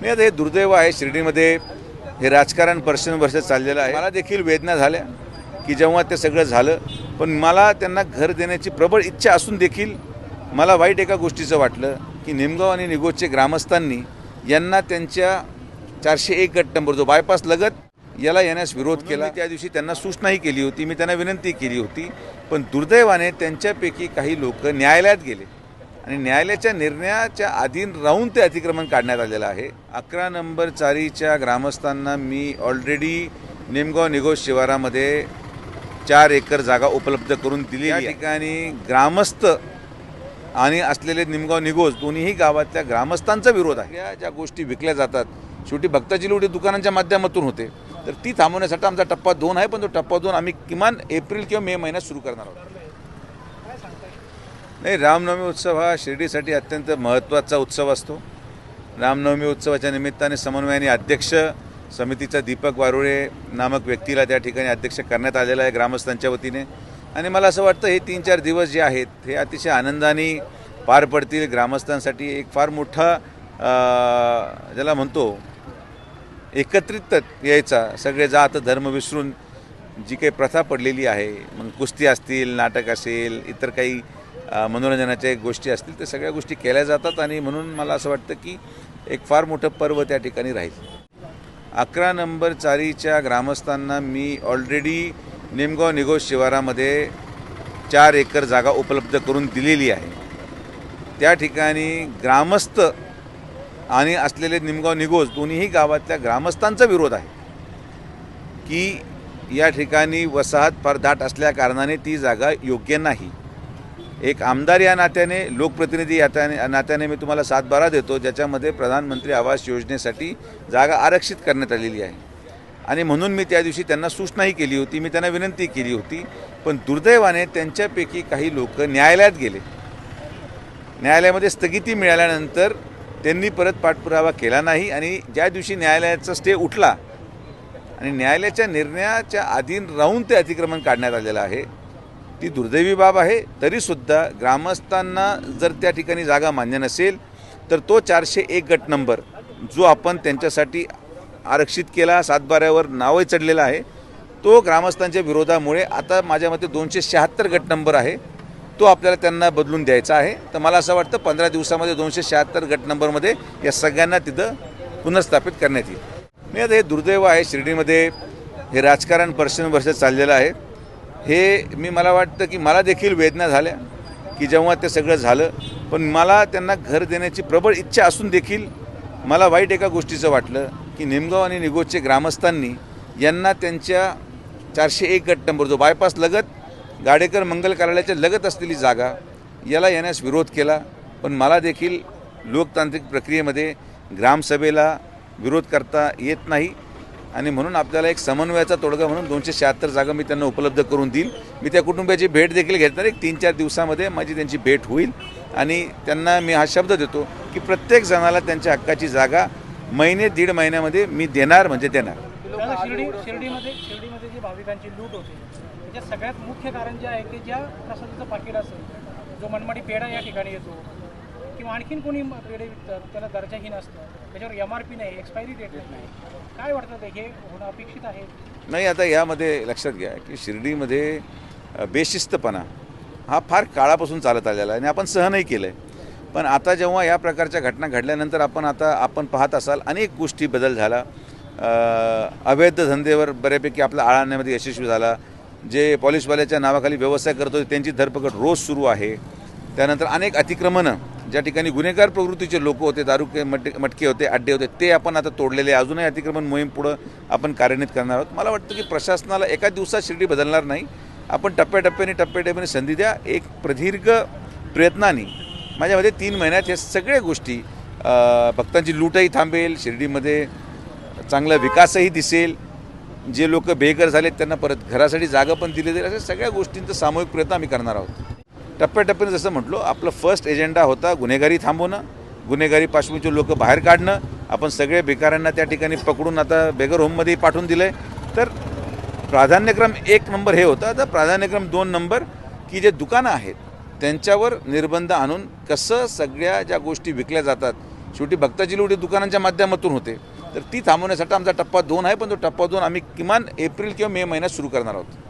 नाही आता हे दुर्दैव आहे शिर्डीमध्ये हे राजकारण वर्ष चाललेलं आहे. मला देखील वेदना झाल्या की जेव्हा ते सगळं झालं पण मला त्यांना घर देण्याची प्रबळ इच्छा असून देखील मला वाईट एका गोष्टीचं वाटलं की निमगाव आणि निगोजचे ग्रामस्थांनी यांना त्यांच्या चारशे एक गट नंबर जो बायपास लगत याला येण्यास विरोध केला. त्या दिवशी त्यांना सूचनाही केली होती. मी त्यांना विनंती केली होती पण दुर्दैवाने त्यांच्यापैकी काही लोक न्यायालयात गेले. आणि न्यायालयाच्या निर्णयाच्या अधीन राहून ते अतिक्रमण काढण्यात आलेलं आहे. अकरा नंबर चारीच्या ग्रामस्थांना मी ऑलरेडी निमगाव निगोज शिवारामध्ये चार एकर जागा उपलब्ध करून दिली या ठिकाणी ग्रामस्थ आणि असलेले निमगाव निगोज दोन्हीही गावातल्या ग्रामस्थांचा विरोध आहे. या ज्या गोष्टी विकल्या जातात शेवटी भक्ताची लुटी दुकानांच्या माध्यमातून होते. तर ती थांबवण्यासाठी आमचा टप्पा दोन आहे पण तो टप्पा दोन आम्ही किमान एप्रिल किंवा मे महिन्यात सुरू करणार आहोत. नाही रामनवमी उत्सव हा शिर्डीसाठी अत्यंत महत्त्वाचा उत्सव असतो. रामनवमी उत्सवाच्या निमित्ताने समन्वयाने अध्यक्ष समितीचा दीपक वारुळे नामक व्यक्तीला त्या ठिकाणी अध्यक्ष करण्यात आलेला आहे ग्रामस्थांच्या वतीने. आणि मला असं वाटतं हे तीन चार दिवस जे आहेत हे अतिशय आनंदाने पार पडतील ग्रामस्थांसाठी. एक फार मोठा ज्याला म्हणतो एकत्रित यायचा. सगळे जात धर्म विसरून जी काही प्रथा पडलेली आहे मग कुस्ती असतील नाटक असेल इतर काही मनोरंजनाच्या गोष्टी असतील त्या सगळ्या गोष्टी केल्या जातात आणि म्हणून मला असं वाटतं की एक फार मोठं पर्व त्या ठिकाणी राहील. अकरा नंबर चारीच्या ग्रामस्थांना मी ऑलरेडी निमगाव निगोज शिवारामध्ये चार एकर जागा उपलब्ध करून दिलेली आहे. त्या ठिकाणी ग्रामस्थ आणि असलेले निमगाव निगोज दोन्हीही गावातल्या ग्रामस्थांचा विरोध आहे. की या ठिकाणी वसाहत फार दाट असल्या कारणाने ती जागा योग्य नाही. एक आमदार या नात्याने लोकप्रतिनिधी या नात्याने मी तुम्हाला सातबारा देतो ज्याच्यामध्ये प्रधानमंत्री आवास योजनेसाठी जागा आरक्षित करण्यात आलेली आहे. आणि म्हणून मी त्या दिवशी त्यांना सूचनाही केली होती मी त्यांना विनंती केली होती पण दुर्दैवाने त्यांच्यापैकी काही लोक न्यायालयात गेले. न्यायालयामध्ये स्थगिती मिळाल्यानंतर त्यांनी परत पाठपुरावा केला नाही आणि ज्या दिवशी न्यायालयाचा स्टे उठला आणि न्यायालयाच्या निर्णयाच्या अधीन राहून ते अतिक्रमण काढण्यात आलेलं आहे ती दुर्दैवी बाब आहे. तरीसुद्धा ग्रामस्थांना जर त्या ठिकाणी जागा मान्य नसेल तर तो चारशे एक गट नंबर जो आपण त्यांच्यासाठी आरक्षित केला सातबाऱ्यावर नावही चढलेला आहे तो ग्रामस्थांच्या विरोधामुळे आता माझ्या मते दोनशे शहात्तर गट नंबर आहे. तो आपल्याला त्यांना बदलून द्यायचा आहे. तर मला असं वाटतं पंधरा दिवसामध्ये दोनशे शहात्तर गट नंबरमध्ये या सगळ्यांना तिथं पुनर्स्थापित करण्यात येईल. मी आता हे दुर्दैव आहे शिर्डीमध्ये. हे राजकारण वर्ष चाललेलं आहे. हे मी मला वाटतं की मला देखील वेदना झाल्या की जेव्हा ते सगळं झालं. पण मला त्यांना घर देण्याची प्रबळ इच्छा असून देखील मला वाईट एका गोष्टीचं वाटलं की निमगाव आणि निगोजचे ग्रामस्थांनी यांना त्यांच्या चारशे एक गट नंबर जो बायपास लगत गाडेकर मंगल कार्यालयाच्या लगत असलेली जागा याला येण्यास विरोध केला. पण मला देखील लोकतांत्रिक प्रक्रियेमध्ये ग्रामसभेला विरोध करता येत नाही. आणि म्हणून आपल्याला एक समन्वयाचा तोडगा म्हणून दोनशे शहात्तर जागा मी त्यांना उपलब्ध करून देईल. मी त्या कुटुंबियाची भेट देखील घेतणार एक तीन चार दिवसामध्ये माझी त्यांची भेट होईल. आणि त्यांना मी हा शब्द देतो की प्रत्येक जणाला त्यांच्या हक्काची जागा महिने दीड महिन्यामध्ये मी देणार म्हणजे देणार. शिर्डी शिर्डीमध्ये शिर्डीमध्ये जी भाविकांची लूट सगळ्यात मुख्य कारण जे आहे की ज्या प्रसादाचं पाकिट असेल जो मनमाडी पेढा या ठिकाणी येतो किंवा आणखीन कोणी रेडे विकतात त्याला दर्जाहीन असतं त्याच्यावर एम आर पी नाही एक्सपायरी डेट नाही. काय वाटतं ते? हे होणं अपेक्षित आहे? नाही आता यामध्ये लक्षात घ्या की शिर्डीमध्ये बेशिस्तपणा हा फार काळापासून चालत आलेला आहे आणि आपण सहनही केलं आहे पण आता जेव्हा या प्रकारच्या घटना घडल्यानंतर आपण आता आपण पाहत असाल अनेक गोष्टी बदल झाला. अवैध धंदेवर बऱ्यापैकी आपला आळा आणण्यामध्ये यशस्वी झाला. जे पॉलिशवाल्याच्या नावाखाली व्यवसाय करत होते त्यांची धरपकड रोज सुरू आहे. त्यानंतर अनेक अतिक्रमणं ज्या ठिकाणी गुन्हेगार प्रवृत्तीचे लोक होते दारू के मट मटके होते अड्डे होते ते आपण आता तोडलेले अजूनही अतिक्रमण मोहीम पुढं आपण कार्यान्वित करणार आहोत. मला वाटतं की प्रशासनाला एका दिवसात शिर्डी बदलणार नाही. आपण टप्प्याटप्प्याने टप्प्याटप्प्याने संधी द्या. एक प्रदीर्घ प्रयत्नाने माझ्यामध्ये तीन महिन्यात हे सगळ्या गोष्टी भक्तांची लूटही थांबेल शिर्डीमध्ये चांगला विकासही दिसेल. जे लोक बेघर झालेत त्यांना परत घरासाठी जागा पण दिली जाईल. अशा सगळ्या गोष्टींचा सामूहिक प्रयत्न आम्ही करणार आहोत. टप्प्याटप्प्याने जसं म्हटलो आपलं फर्स्ट एजेंडा होता गुन्हेगारी थांबवणं गुन्हेगारी पार्श्वभूमीचे लोक बाहेर काढणं. आपण सगळे बेकारांना त्या ठिकाणी पकडून आता बेगर होममध्ये पाठवून दिलं आहे तर प्राधान्यक्रम एक नंबर हे होतं. तर प्राधान्यक्रम दोन नंबर की जे दुकानं आहेत त्यांच्यावर निर्बंध आणून कसं सगळ्या ज्या गोष्टी विकल्या जातात शेवटी भक्ताची लूट दुकानांच्या माध्यमातून होते. तर ती थांबवण्यासाठी आमचा टप्पा दोन आहे पण तो टप्पा दोन आम्ही किमान एप्रिल किंवा मे महिन्यात सुरू करणार आहोत.